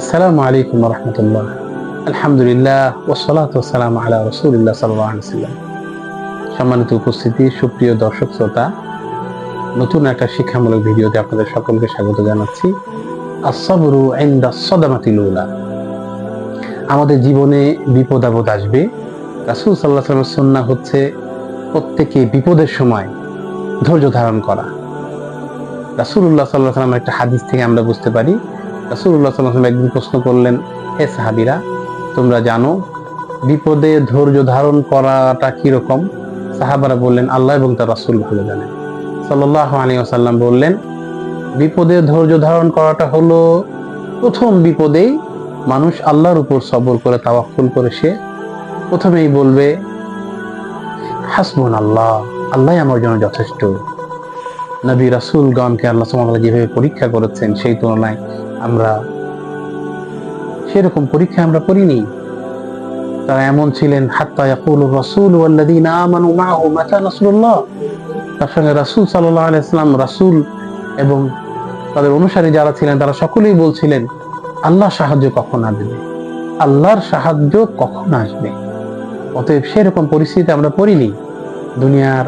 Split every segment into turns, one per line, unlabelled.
আসসালামু আলাইকুম রহমতুল্লাহ। আলহামদুলিল্লাহ ওসলাত ওসালাম আলা রসুলিল্লাহ সাল্লাম সম্মানিত উপস্থিতি, সুপ্রিয় দর্শক, শ্রোতা, নতুন একটা শিক্ষামূলক ভিডিওতে আপনাদের সকলকে স্বাগত জানাচ্ছি। আসবরু ইনদা সদামাতিল আমাদের জীবনে বিপদ আপদ আসবে। রাসূল সাল্লাল্লাহু আলাইহি ওয়াসাল্লামের সুন্নাহ হচ্ছে প্রত্যেকে বিপদের সময় ধৈর্য ধারণ করা। রাসূলুল্লাহ সাল্লাল্লাহু আলাইহি ওয়াসাল্লামের একটা হাদিস থেকে আমরা বুঝতে পারি আলাইহি ওয়াসাল্লাম একদিন প্রশ্ন করলেন, হে সাহাবীরা, তোমরা জানো বিপদে ধৈর্য ধারণ করাটা কীরকম? সাহাবারা বললেন, আল্লাহ এবং তার রাসূল ভালো জানেন সাল্লাল্লাহু আলাইহি ওয়াসাল্লাম বললেন, বিপদে ধৈর্য ধারণ করাটা হলো প্রথম বিপদেই মানুষ আল্লাহর উপর সবর করে তাওয়াক্কুল করে সে প্রথমেই বলবে হাসবুন আল্লাহ আল্লাহ আমার জন্য যথেষ্ট। নবী রাসূলগণকে আল্লাহ সুবহানাহু যেভাবে পরীক্ষা করেছেন সেই তুলনায় আমরা সেরকম পরীক্ষা আমরা করিনি। তারা এমন ছিলেন তার সঙ্গে রাসূল সাল্লাম রাসূল এবং তাদের অনুসারী যারা ছিলেন, তারা সকলেই বলছিলেন, আল্লাহ সাহায্য কখন আসবে? আল্লাহর সাহায্য কখন আসবে? অতএব সেরকম পরিস্থিতি আমরা পড়িনি। দুনিয়ার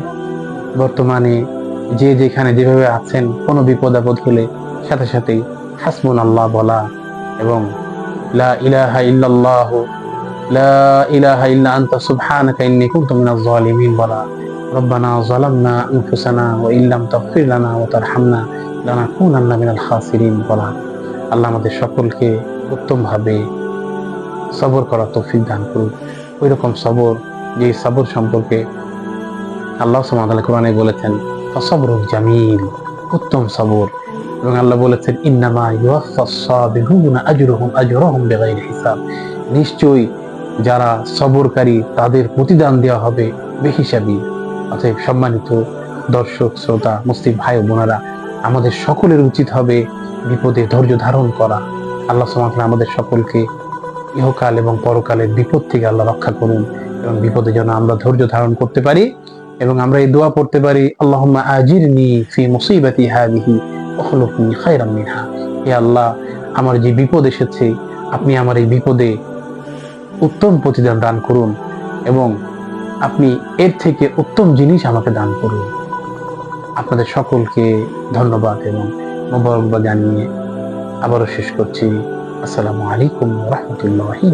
বর্তমানে যে যেখানে যেভাবে আছেন, কোনো বিপদ আপদ হলে সাথে সাথেই হাসমুন আল্লাহ বলা এবং লা ইল্লাল্লাহ, লা বলা ইল্লাম আল্লাহ আমাদের সকলকে উত্তমভাবে সবর করার তৌফিক দান করুন ওই রকম সবর যে সবর সম্পর্কে আল্লাহ সুবহানাহু কোরআনে বলেছেন ফসবরুল জামিল উত্তম সবর। এবং আল্লাহ বলেছেন, ইন্নামা নিশ্চয়ই যারা সবরকারী তাদের প্রতিদান দেওয়া হবে বেহিসাবি। অতএব সম্মানিত দর্শক, শ্রোতা, মুসলিম ভাই বোনেরা, আমাদের সকলের উচিত হবে বিপদে ধৈর্য ধারণ করা। আল্লাহ সুবহানাহু আমাদের সকলকে ইহকাল এবং পরকালের বিপদ থেকে আল্লাহ রক্ষা করুন এবং বিপদে যেন আমরা ধৈর্য ধারণ করতে পারি এবং আমরা এই দোয়া পড়তে পারি, আল্লাহুম্মা আজিরনি ফি মুসিবাতি হাদিহি আল্লাহ, আমার যে বিপদ এসেছে, আপনি আমার এই বিপদে উত্তম প্রতিদান দান করুন এবং আপনি এর থেকে উত্তম জিনিস আমাকে দান করুন। আপনাদের সকলকে ধন্যবাদ এবং মোবারকবাদ জানিয়ে আবারও শেষ করছি। আসসালামু আলাইকুম রহমতুল্লাহি